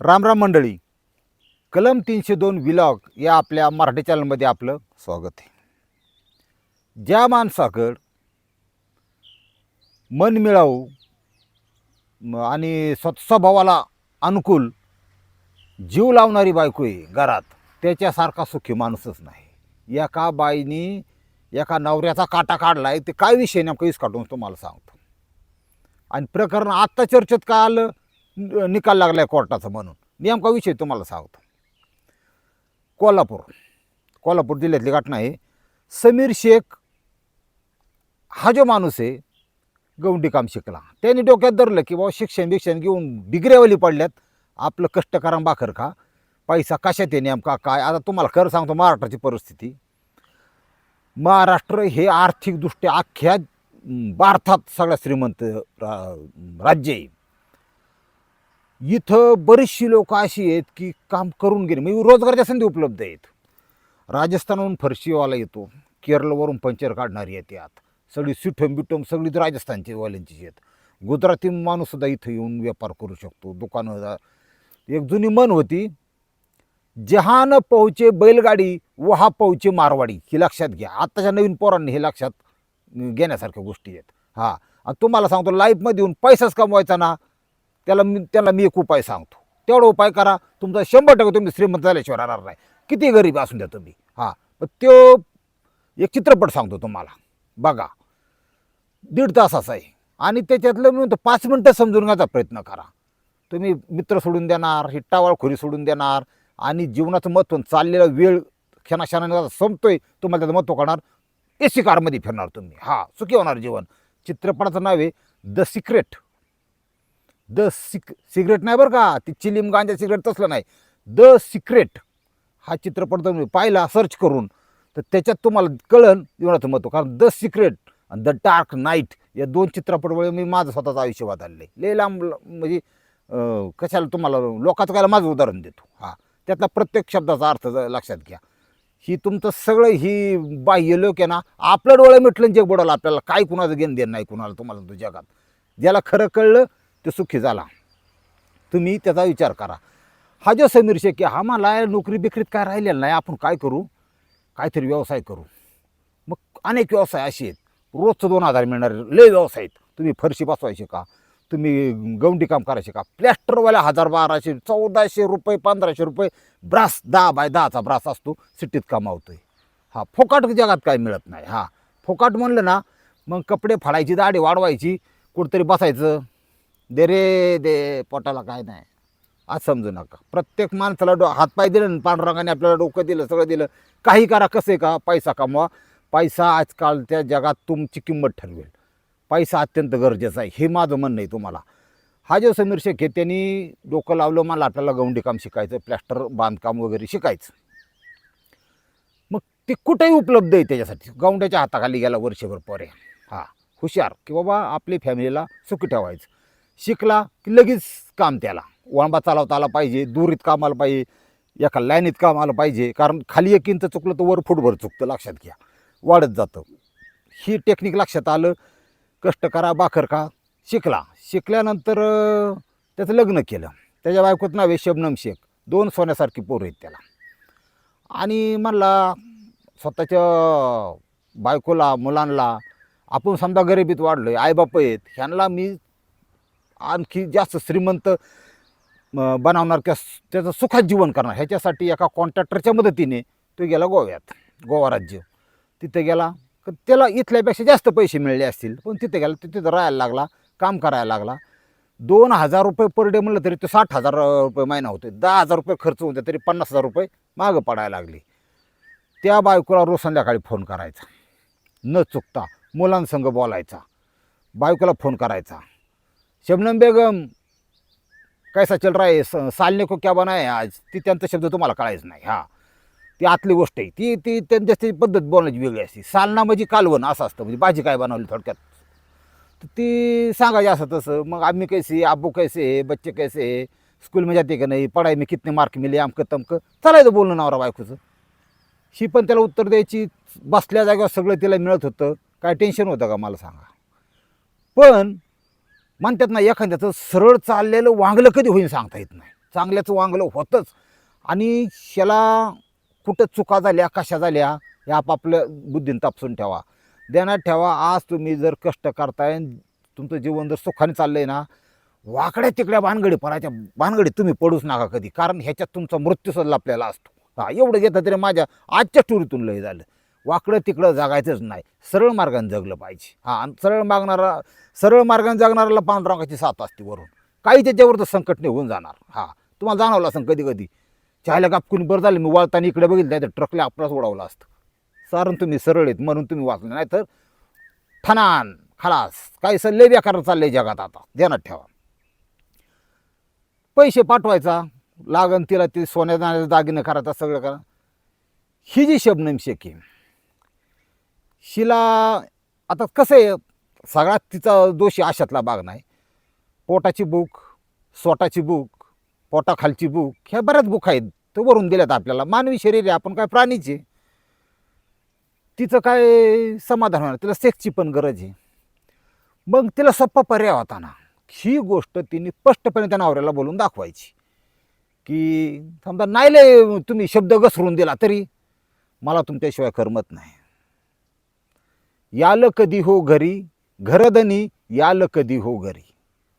राम राम मंडळी. कलम तीनशे दोन विलॉग या आपल्या मराठी चॅनलमध्ये आपलं स्वागत आहे. ज्या माणसाकड मन मिळावू आणि स्वभावाला अनुकूल जीव लावणारी बायको आहे घरात त्याच्यासारखा सुखी माणूसच नाही. एका बाईनी एका नवऱ्याचा काटा काढला आहे ते काय विषय नेमकं वीस काढून तुम्हाला सांगतो. आणि प्रकरण आत्ता चर्चेत का आलं? निकाल लागला आहे कोर्टाचा म्हणून. नेमका विषय तुम्हाला सांगतो. कोल्हापूर. कोल्हापूर जिल्ह्यातली घटना आहे समीर शेख हा जो माणूस आहे गवंडी काम शिकला. त्यांनी डोक्यात धरलं की बाबा शिक्षण बिक्षण घेऊन डिग्र्यावाली पडल्यात. आपलं कष्ट करा बाखर खा. पैसा कशात आहे नेमका? काय? आता तुम्हाला खरं सांगतो महाराष्ट्राची परिस्थिती. महाराष्ट्र हे आर्थिकदृष्ट्या अख्ख्या भारतात सगळ्यात श्रीमंत रा- राज्य आहे. इथं बरीचशी लोक अशी आहेत की काम करून गेले म्हणजे रोजगाराच्या संधी उपलब्ध आहेत. राजस्थानहून फरशीवाला येतो केरळवरून पंचर काढणारी येतात सगळी सिठम बिटम सगळी राजस्थानची वाल्यांची आहेत. गुजराती माणूससुद्धा इथं येऊन व्यापार करू शकतो दुकानं एक जुनी मन होती जहान पोहचे बैलगाडी वहा पोहचे मारवाडी. ही लक्षात घ्या. आत्ताच्या नवीन पोरांनी हे लक्षात घेण्यासारख्या गोष्टी आहेत. हां. आणि तुम्हाला सांगतो लाईफमध्ये येऊन पैसाच कमवायचा ना त्याला मी त्याला मी एक उपाय सांगतो. तेवढा उपाय करा. तुमचा शंभर टक्के तुम्ही श्रीमंत झाल्याशिवाय राहणार नाही. किती गरीब असून द्या तुम्ही. हां. पण तो एक चित्रपट सांगतो तुम्हाला. बघा. दीड तासाचा आहे. आणि त्याच्यातलं मी म्हणतो पाच मिनटं समजून घ्यायचा प्रयत्न करा. तुम्ही मित्र सोडून देणार ही टावाळखोरी सोडून देणार आणि जीवनाचं महत्त्व चाललेला वेळ क्षणाक्षणाने संपतोय तुम्हाला त्याचं महत्त्व करणार ए सी कारमध्ये फिरणार तुम्ही. हा. सुखी होणार जीवन. चित्रपटाचं नाव आहे the secret. The sick cigarette नाही बरं का ती चिलीम गांजा सिगरेट तसलं नाही. द सिक्रेट हा चित्रपट तुम्ही पाहिला सर्च करून तर त्याच्यात तुम्हाला कळण एवढाचं महत्त्व. कारण द सिक्रेट आणि द डार्क नाईट या दोन चित्रपटमुळे मी माझं स्वतःचं आयुष्य वाचायलं आहे लय लांब म्हणजे कशाला तुम्हाला लोकांचं कायला माझं उदाहरण देतो. हां त्यातला प्रत्येक शब्दाचा अर्थ लक्षात घ्या. ही तुमचं सगळं ही बाह्य लोक आहे ना आपलं डोळे मिटलं जग बुडालं. आपल्याला काय कुणाचं घेणं देणं नाही कुणाला तुम्हाला तो जगात ज्याला खरं कळलं ते सुखी झाला. तुम्ही त्याचा विचार करा. हा जो समीर शेख आहे हा मला नोकरी बिकरीत काय राहिलेला नाही आपण काय करू? काहीतरी व्यवसाय करू. मग अनेक व्यवसाय असे आहेत. रोजचं दोन हजार मिळणारे लय व्यवसाय आहेत. तुम्ही फरशी बसवायचे का? तुम्ही गवंडी काम करायचे का? प्लॅस्टरवाल्या हजार बाराशे चौदाशे रुपये पंधराशे रुपये ब्रास दहा बाय दहाचा ब्रास असतो सिटीत आहे हा फोकाट जगात काय मिळत नाही. हा फोकाट म्हणलं ना मग कपडे फाडायची दाढी वाढवायची कुठंतरी बसायचं. दे रे दे पोटाला काय नाही. आज समजू नका. प्रत्येक माणसाला डो हातपाय दिलं ना पांडुरंगाने आपल्याला डोकं दिलं सगळं दिलं. काही करा कसं आहे का? पैसा कमवा. पैसा आजकालच्या जगात तुमची किंमत ठरवेल. पैसा अत्यंत गरजेचा आहे. हे माझं म्हणणं आहे तुम्हाला. हा जो समीर शेख आहे त्यांनी डोकं लावलं मला आपल्याला गवंडीकाम शिकायचं प्लॅस्टर बांधकाम वगैरे शिकायचं. मग ते कुठेही उपलब्ध आहे त्याच्यासाठी. गवंड्याच्या हाताखाली गेला वर्षभर पर्या हा हुशार की बाबा आपली फॅमिलीला सुखी ठेवायचं. शिकला की लगेच काम त्याला. वळंबा चालवता आला पाहिजे दूरीत काम आलं पाहिजे एका लाईनीत काम आलं पाहिजे कारण खाली एक इंच चुकलं तर वर फुटभर चुकतं लक्षात घ्या. वाढत जातं. ही टेक्निक लक्षात आलं कष्ट करा बाखर का शिकला. शिकल्यानंतर त्याचं लग्न केलं. त्याच्या बायकोत नाव आहे शबनम शेख. दोन सोन्यासारखी पोरं आहेत त्याला. आणि म्हणला स्वतःच्या बायकोला मुलांना आपण समजा गरिबीत वाढलो आहे आईबाप आहेत ह्यांना मी आणखी जास्त श्रीमंत बनवणार किंवा त्याचं सुखात जीवन करणार. ह्याच्यासाठी एका कॉन्ट्रॅक्टरच्या मदतीने तो गेला गोव्यात गोवा राज्य. तिथे गेला. त्याला इथल्यापेक्षा जास्त पैसे मिळले असतील पण तिथे गेला तिथे राहायला लागला काम करायला लागला. दोन हजार रुपये पर डे म्हणलं तरी तो साठ हजार रुपये महिना होते दहा हजार रुपये खर्च होते तरी पन्नास हजार रुपये मागं पडायला लागले. त्या बायकोला रोज संध्याकाळी फोन करायचा. न चुकता मुलांसंग बोलायचा. बायकोला फोन करायचा. शबनम बेगम कैसा चल रहा है स- सालने को क्या बनाय आज? ती त्यांचा शब्द तुम्हाला कळायचं नाही हां. ती आतली गोष्ट आहे. ती ती त्यांची पद्धत बोलण्याची वेगळी असते. सालना म्हणजे कालवण असं असतं. म्हणजे भाजी काय बनवली थोडक्यात? तर ती सांगायची असं तसं. मग आम्ही कैसे आबू कैसे है बच्चे कैसे है स्कूल में जाते का नाही? पढाई में कितने मार्क मिले? आमकं तमकं. चालायचं बोलणं नवरा बायकोचं. ही पण त्याला उत्तर द्यायची. बसल्या जागेवर सगळं तिला मिळत होतं. काय टेन्शन होतं का? मला सांगा. पण म्हणतात ना एखाद्याचं सरळ चाललेलं वांगलं कधी होईल सांगता येत नाही. चांगल्याचं वांगलं होतंच. आणि शेला कुठं चुका झाल्या कशा झाल्या हे आपापल्या बुद्धीन तापसून ठेवा. ध्यानात ठेवा आज तुम्ही जर कष्ट करताय तुमचं जीवन जर सुखाने चाललं आहे ना वाकड्या तिकड्या भानगडी पराच्या भानगडीत तुम्ही पडूच नका कधी. कारण ह्याच्यात तुमचा मृत्यूसुद्धा आपल्याला असतो. हा एवढं घेतं तरी माझ्या आजच्या टुरीतून लय झालं. वाकडं तिकडं जगायचंच नाही. सरळ मार्गाने जगलं पाहिजे. हा आणि सरळ मागणारा सरळ मार्गाने जगणाऱ्याला पांडुरंगाची साथ असते वरून. काही त्याच्यावर तर संकट निघून जाणार. हा तुम्हाला जाणवलं असं कधी कधी. चायला कापकुनी बरं झालं मी वाळताना इकडे बघितलं नाही तर ट्रकला आपलाच उडवलं असतं. सारण तुम्ही सरळ आहेत म्हणून तुम्ही वाचले नाही तर ठणान खलास काही सल्ले बेकार चालले जगात आता. ध्यानात ठेवा. पैसे पाठवायचा लागन तिला ते सोन्या दागिनं करायचा सगळं करा. ही जी शबनम शेकी शिला आता कसं आहे सगळ्यात तिचा दोषी आशातला भाग नाही. पोटाची बुक स्वटाची बुक पोटाखालची बुक ह्या बऱ्याच बुक आहेत तो भरून दिल्यात आपल्याला. मानवी शरीर आहे आपण काय प्राणीचे तिचं काय समाधान होणार? तिला सेक्सची पण गरज आहे. मग तिला सोप्पा पर्याय होता ना. ही गोष्ट तिने स्पष्टपणे त्या नवऱ्याला बोलून दाखवायची. की समजा नाही तुम्ही शब्द घसरून दिला तरी मला तुमच्याशिवाय करमत नाही. याल कधी हो घरी? घरधनी याल कधी हो घरी?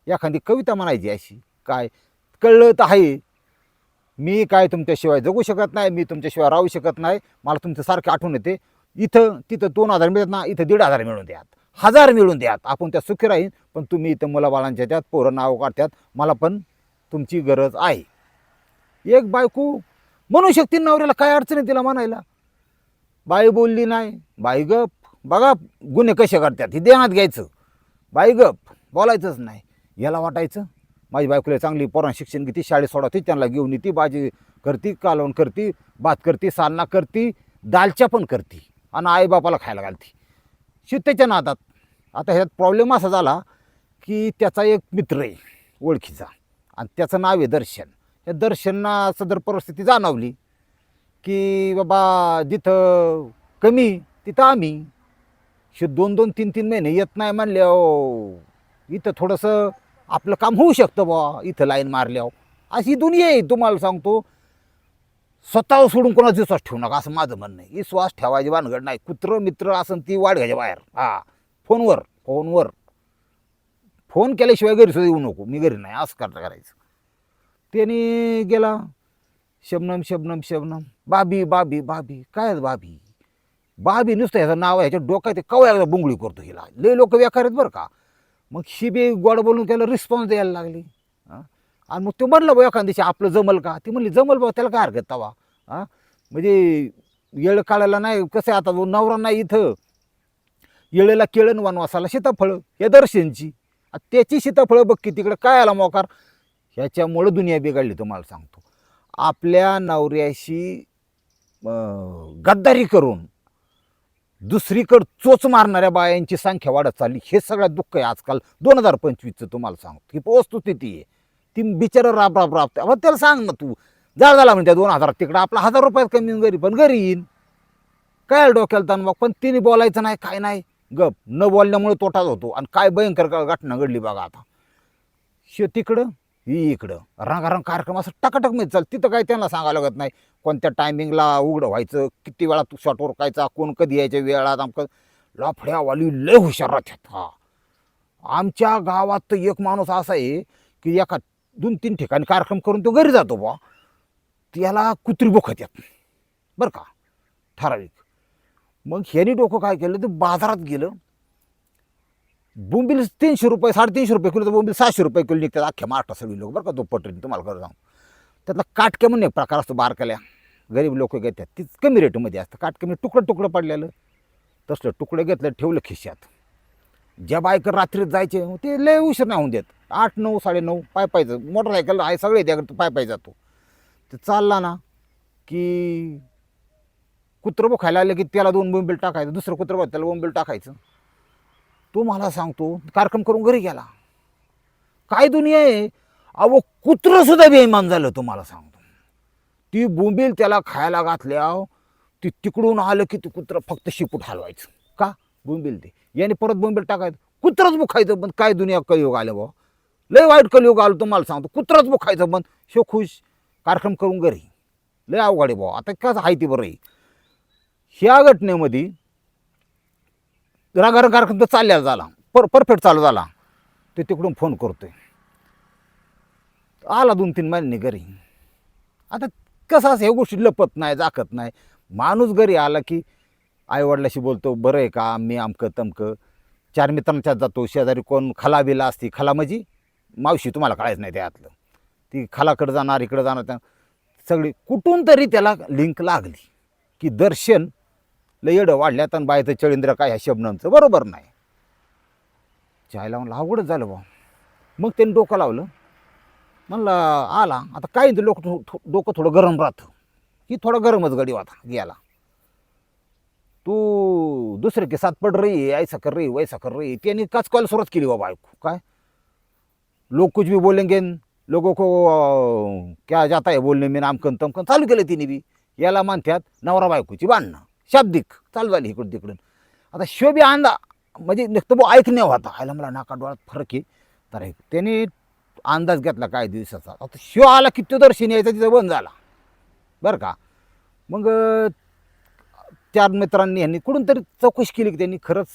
एखादी कविता म्हणायची अशी काय? कळलं तर आहे. मी काय तुमच्याशिवाय जगू शकत नाही मी तुमच्याशिवाय राहू शकत नाही. मला तुमचं सारखं आठवण येते. इथं तिथं दोन हजार मिळत ना इथं दीड हजार मिळून द्यात. हजार मिळून द्यात. आपण त्या सुखी राहीन पण तुम्ही इथं मुलाबाळांच्या त्यात पोरं नाव काढतात मला पण तुमची गरज आहे. एक बायको म्हणू शकते नवऱ्याला काय अडचण आहे तिला म्हणायला? बाई बोलली नाही. बाई गप. बघा गुन्हे कसे करतात. हे देण्यात घ्यायचं. बाई गप बोलायचंच नाही. याला वाटायचं माझी बायकोला चांगली पोरां शिक्षण घेते शाळेत सोडवते त्यांना घेऊन येते भाजी करती कालवण करती भात करती सालना करती दालच्या पण करती आणि आईबापाला खायला घालती. शित्याच्या नादात. आता ह्यात प्रॉब्लेम असा झाला की त्याचा एक मित्र आहे ओळखीचा. आणि त्याचं नाव आहे दर्शन. या दर्शनना सदर परिस्थिती जाणवली की बाबा जिथं कमी तिथं आम्ही. हे दोन दोन तीन तीन महिने येत नाही म्हणले इथं थोडंसं आपलं काम होऊ शकतं बा इथं लाईन मारल्यावर. अशी दुनिया आहे तुम्हाला सांगतो. स्वतः सोडून कोणाचा विश्वास ठेवू नका असं माझं म्हणणं आहे. विश्वास ठेवायची भानगड नाही. कुत्र मित्र असं ती वाढ घ्यायच्या बाहेर. हा फोनवर फोनवर. फोन केल्याशिवाय घरी सुद्धा येऊ नको. मी घरी नाही असं करता करायचं. त्याने गेला. शबनम शबनम शबनम. बाबी बाबी बाबी. काय बाबी? बाबी नुसतं ह्याचं नाव आहे ह्याच्या डोक्यात ते कवळ्या बुंगळी करतो हिला. लय लोक बेकार आहेत बरं का. मग ही बी गोड बोलून त्याला रिस्पॉन्स द्यायला लागली. हां? आणि मग ते म्हणलं बा एखाद दिवशी आपलं जमल का? ती म्हणली जमल बा त्याला काय हरकत तवा? हां? म्हणजे येळ काढायला नाही कसं आहे आता नवरा नाही इथं. येळेला केळण वनवासाला सीताफळं या दर्शनची. त्याची सीताफळं बघ की तिकडं काय आला मोकार. ह्याच्यामुळं दुनिया बिघडली तुम्हाला सांगतो. आपल्या नवऱ्याशी गद्दारी करून दुसरीकडं चोच मारणाऱ्या बायांची संख्या वाढत चालली. हे सगळ्यात दुःख आहे आजकाल. दोन हजार पंचवीसचं तुम्हाला सांगतो. की वस्तुस्थिती आहे. ती बिचारं राब राब राबते अहो त्याला सांग ना तू. जा झाला म्हणजे दोन हजार तिकडं. आपला हजार रुपयात कमी घरी पण घरी येईन. काय डोक्याला ताण मग पण तिने बोलायचं नाही काय नाही. गप. न बोलल्यामुळे तोटाच होतो. आणि काय भयंकर घटना घडली बघा आता. शे तिकडं इकडं. रंगारंग कार्यक्रम असं टकाटक मिळत चाल तिथं काय त्यांना सांगायला लागत नाही. कोणत्या टायमिंगला उघडं व्हायचं? किती वेळा तू शॉट ओरकायचा कोण कधी यायच्या वेळात आमकं लफड्यावाली लय हुशार राहतात. हा. आमच्या गावात तर एक माणूस असा आहे की एका दोन तीन ठिकाणी कार्यक्रम करून तो घरी जातो बा त्याला कुत्री बोखत येत बरं का? ठराविक. मग ह्यानी डोकं काय केलं? तर बाजारात गेलं. बोंबील तीनशे रुपये साडेतीनशे रुपये किलो तर बोंबील सहाशे रुपये किलो निघतात. अख्ख्या महाराष्ट्रात सगळी लोक बरं का तो पटरीने तुम्हाला खरं जाऊन त्यातला काटके म्हणून एक प्रकार असतो बारकाल्या. गरीब लोक घेतात तीच कमी रेटमध्ये असतं. काटके म्हणजे तुकडं तुकडं पडलेलं. तसलं तुकडं घेतलं ठेवलं खिशात. ज्या बायकर रात्रीत जायचे ते लय उशीर नाही होऊन देत. आठ नऊ साडे नऊ पाय पायचं मोटरसायकल आहे सगळे त्याकडे पाय पाय जातो. ते चालला ना की कुत्रं खायला आलं की त्याला दोन बोंबील टाकायचं दुसरं कुत्रं बघ त्याला बोंबील टाकायचं. तो मला सांगतो कार्यक्रम करून घरी गेला. काय दुनिया आहे? अहो कुत्रं सुद्धा बेईमान झालं तुम्हाला सांगतो. ती बोंबील त्याला खायला घातल्या ती तिकडून आलं की ती कुत्रं फक्त शिपूट हलवायचं. का? बोंबील ते याने परत बोंबील टाकायचं. कुत्रंच बुखायचं पण काय दुनिया कलयुग आलं बा लय वाईट कलयुग आलं तुम्हाला सांगतो. कुत्रच बुखायचं पण शो खुश. कार्यक्रम करून घरी. लय अवघड आहे भाऊ आता कसं आहे ती बरं ह्या घटनेमध्ये रागार कार्यक्रम तर चालल्या झाला. पर परफेक्ट चालू झाला. ते तिकडून फोन करतोय. आला दोन तीन महिने घरी. आता कसं असं ह्या गोष्टी लपत नाही जाकत नाही. माणूस घरी आला की आईवडिलाशी बोलतो बरं आहे का मी अमकं तमकं. चार मित्रांच्यात जातो. शेजारी कोण खला बिला असती खला म्हणजे मावशी तुम्हाला कळायचं नाही त्यातलं. ती खलाकडं जाणार इकडं जाणार त्या सगळी. कुठून तरी त्याला लिंक लागली की दर्शन लय येडं वाढल्यात आणि बायचं चळिंद्र काय ह्या शबनमचं? बरोबर नाही. चायला म्हणलं अवघडच झालं बा मग त्यांनी डोकं लावलं. म्हणलं आला. आता काय लोक डोकं थोडं गरम राहतं. ही थोडं गरमच गडी वाता गेला. तू दुसरे के साथ पड रही ऐसा कर रही वैसा कर रही. त्यांनी काच कॉल सुरुवात केली बाबा ऐकू. काय? लोक कुछ भी बोलेंगे लोगों को क्या जाता है बोलणे मी नामकन तमकन. चालू केलं तिने बी. याला मानत्यात नवरा बायकोची बांधणं शाब्दिक चालू झाली इकडून तिकडून. आता शोबी अंदा म्हणजे नुसतं बो ऐकणे होता. आयला मला नाका डोळ्यात फरक आहे. तर त्याने अंदाज घेतला काय दिवसाचा. आता शो आला की तो दर्शन यायचा तिथं बंद झाला. बरं का? मग चार मित्रांनी ह्यांनी कुठून तरी चौकशी केली की त्यांनी खरंच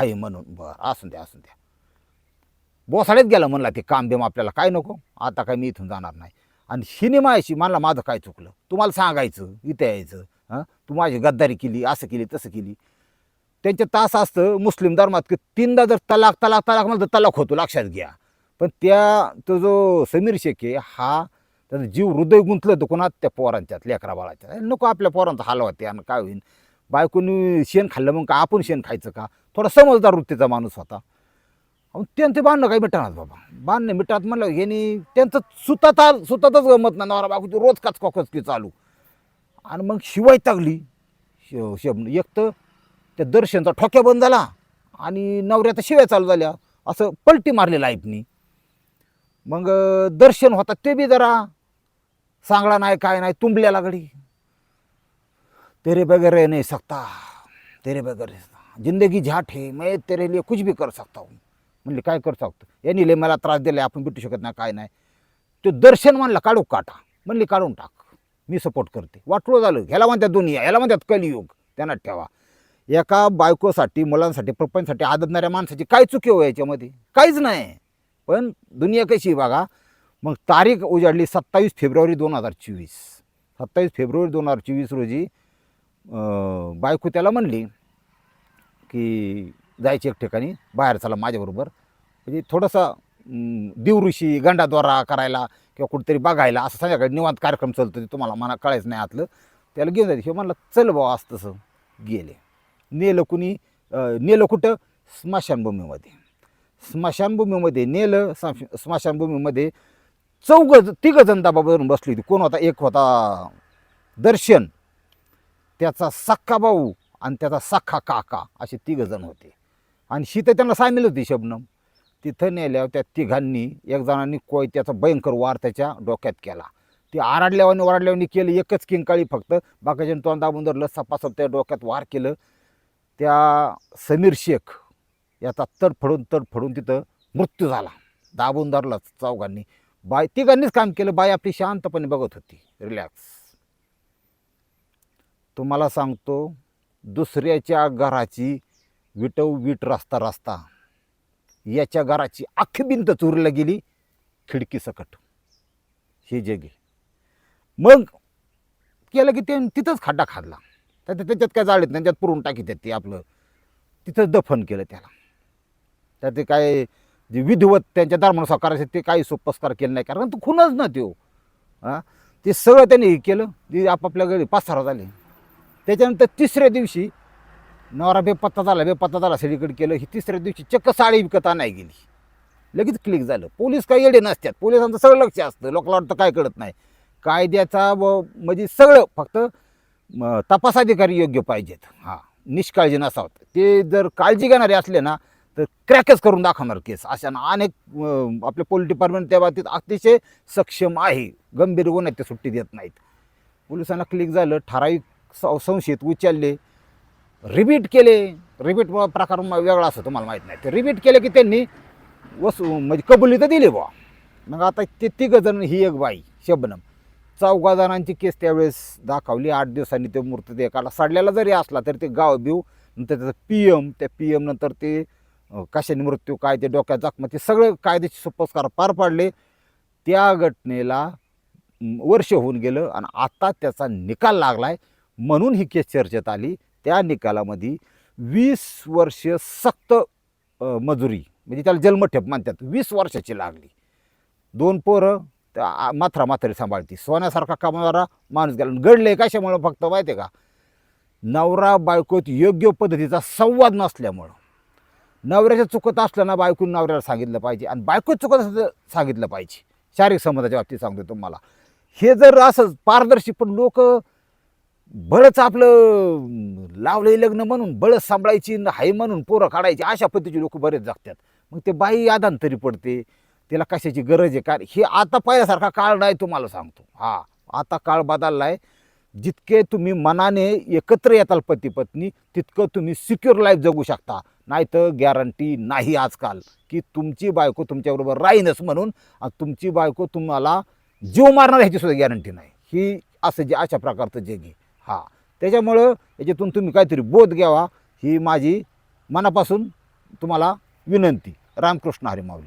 आहे म्हणून. बरं असून द्या असून द्या. बोसाड्यात गेला म्हणला ते काम बिम आपल्याला काय नको? आता काय मी इथून जाणार नाही. आणि सिनेमा यायची म्हणला माझं काय चुकलं? तुम्हाला सांगायचं इथे यायचं. हां? तू माझी गद्दारी केली असं केली तसं केली. त्यांचे तास असतं मुस्लिम धर्मात की तीनदा जर तलाक तलाक तलाक म्हणलं तर तलाक होतो लक्षात घ्या. पण त्या तो जो समीर शेख आहे हा त्याचा जीव हृदय गुंतलं तर कोणात त्या पोरांच्यात लेकरा बाळाच्या. नको आपल्या पोरांचा हाल होते आणि काय होईल बायकोनी शेण खाल्लं मग का? आपण शेण खायचं का? थोडा समजदार वृत्तीचा माणूस होता. अहो, त्यांचे बांधणं काय मिटणार बाबा? बांधणं मिटणार म्हणलं यांनी त्यांचं सुतात सुतातच गमत नाही नवरा बायकोची रोज काच की चालू. आणि मग शिवाय टाकली श शब एक तर त्या दर्शनचा ठोक्या बंद झाला आणि नवऱ्याचा शिवाय चालू झाल्या. असं पलटी मारली लाईफनी मग दर्शन होता ते बी जरा सांगला नाही काय नाही तुंबल्याला लागली. तेरे बगैर नाही सकता तेरे बगैर जिंदगी झाट हे मैं तेरे लिए कुछ भी कर सकता हूँ. म्हणले काय करू शकतो यांनी लय मला त्रास दिला आपण भेटू शकत नाही काय नाही. तो दर्शन म्हणला काढू काटा? म्हणले काढून टाक. मी सपोर्ट करते. वाटलं झालं. ह्याला म्हणतात दुनिया ह्याला म्हणतात कलियुग. त्यांना ठेवा. एका बायकोसाठी मुलांसाठी प्रपंचसाठी आदतणाऱ्या माणसाची काय चुकी हो याच्यामध्ये? काहीच नाही. पण दुनिया कशी आहे बघा. मग तारीख उजाडली सत्तावीस फेब्रुवारी दोन हजार चोवीस. सत्तावीस फेब्रुवारी दोन हजार चोवीस रोजी बायको त्याला म्हणली की जायची एक ठिकाणी बाहेर चला माझ्याबरोबर. म्हणजे थोडंसं अं, दिवऋषी गंडाद्वारा करायला किंवा कुठेतरी बघायला असं संध्याकाळी निवांत कार्यक्रम चालतो ते तुम्हाला मला कळायचं नाही आतलं त्याला घेऊन जायचं. हे म्हणलं चल बाबा असं तसं गेले. नेलं कुणी नेलं कुठं? स्मशानभूमीमध्ये. स्मशानभूमीमध्ये नेलं स्म- स्मशानभूमीमध्ये चौघ तिघं जण दाबाबरून बसली होती. कोण होता? एक होता दर्शन त्याचा सख्खा भाऊ आणि त्याचा सख्खा काका असे तिघं जण होते. आणि शीत त्यांना सामील होती शबनम तिथं नेल्यावर त्या तिघांनी एक जणांनी कोयत्याचा भयंकर वार त्याच्या डोक्यात केला. ती आराडल्यावानी ओरडल्यावानी केलं एकच किंकाळी फक्त. बाकीच्या तोंड दाबून धरलं सपासप त्या डोक्यात वार केलं. त्या समीर शेख याचा तडफडून तडफडून तिथं मृत्यू झाला. दाबून धरला चौघांनी. बाय तिघांनीच काम केलं. बाई आपली शांतपणे बघत होती. रिलॅक्स तुम्हाला सांगतो दुसऱ्याच्या घराची विटव विट रस्ता रस्ता याच्या घराची अख्खी भिंत चोरीला गेली खिडकी सकट. हे गे मग केलं की ते तिथंच खड्डा खाल्ला तर ते- त्याच्यात काय जाळीत नाही त्यात पुरून टाकीत ते आपलं. तिथंच दफन केलं त्याला. तर ते काय जे विधिवत त्यांच्या धर्मानुसार करायचे ते काही सोपस्कार केले नाही कारण तो खूनच ना त्यो. हां? ते सगळं त्यांनी हे केलं. ते आपापल्या घरी पाचारा झाले. त्याच्यानंतर तिसऱ्या दिवशी नवरा बेपत्ता झाला बेपत्ता झाला सगळीकडे केलं. ही तिसऱ्या दिवशी चक्क साडी विकत नाही गेली. लगेच क्लिक झालं. पोलीस काही येडे नसतात. पोलिसांचं सगळं लक्ष असतं. लोकांना वाटतं काय कळत नाही. कायद्याचा व म्हणजे सगळं फक्त तपासाधिकारी तपास अधिकारी योग्य पाहिजेत. हां निष्काळजी नसावं. ते जर काळजी घेणारे असले ना तर क्रॅकच करून दाखवणार केस. अशा ना अनेक आपले पोलीस डिपार्टमेंट त्या बाबतीत अतिशय सक्षम आहे. गंभीर गुन्हे ते सुट्टी देत नाहीत. पोलिसांना क्लिक झालं. ठराविक संशयित उचलले. रिपीट केले. रिपीट प्रकार वेगळा असं तुम्हाला माहीत नाही. ते रिपीट केले की त्यांनी वसू म्हणजे कबुली तर दिली बुवा. मग आता ते तिघं जण ही एक बाई शबनम चौघा जणांची केस त्यावेळेस दाखवली. आठ दिवसांनी ते मृतदेह सडलेला जरी असला तरी ते गाव बिव नंतर त्याचं पी एम त्या पी एम नंतर ते कशाने मृत्यू काय ते डोक्यात जखमा ते सगळे कायदेशीर सोपस्कार पार पाडले. त्या घटनेला वर्ष होऊन गेलं आणि आता त्याचा निकाल लागलाय. म्हणून ही केस चर्चेत आली. त्या निकालामध्ये वीस वर्ष सक्त मजुरी म्हणजे त्याला जन्मठेप मानतात वीस वर्षाची लागली. दोन पोरं त्या आ- माथरा म्हातारी सांभाळती. सोन्यासारखा कमावणारा माणूस गेला. घडले कशामुळं फक्त माहिती आहे का? नवरा बायकोत योग्य पद्धतीचा संवाद नसल्यामुळं. नवऱ्याच्या चुकत असल्यानं बायकोनं बायकून नवऱ्याला सांगितलं पाहिजे आणि बायको चुकत असं सांगितलं पाहिजे. शारीरिक संबंधाच्या बाबतीत सांगतो तुम्हाला. हे जर असं पारदर्शी पण लोक बळच आपलं अं, लावलंय लग्न म्हणून बळच सांभाळायची हाय म्हणून पोरं काढायची अशा पद्धतीचे लोक बरेच जगतात. मग ते बाई आदान तरी पडते तिला कशाची गरज आहे? का हे आता पहिल्यासारखा काळ नाही तुम्हाला सांगतो. हा आता काळ बदलला आहे जितके तुम्ही मनाने एकत्र येताल पती पत्नी तितकं तुम्ही सिक्युअर लाईफ जगू शकता. नाही तर गॅरंटी नाही आजकाल. की तुमची बायको तुमच्याबरोबर राहीनच म्हणून तुमची बायको तुम्हाला जीव मारणार ह्याची सुद्धा गॅरंटी नाही. ही असं जे अशा प्रकारचं जग आहे. हा. त्याच्यामुळं याच्यातून तुम्ही काहीतरी बोध घ्यावा ही माझी मनापासून तुम्हाला विनंती. रामकृष्ण हरी माऊली.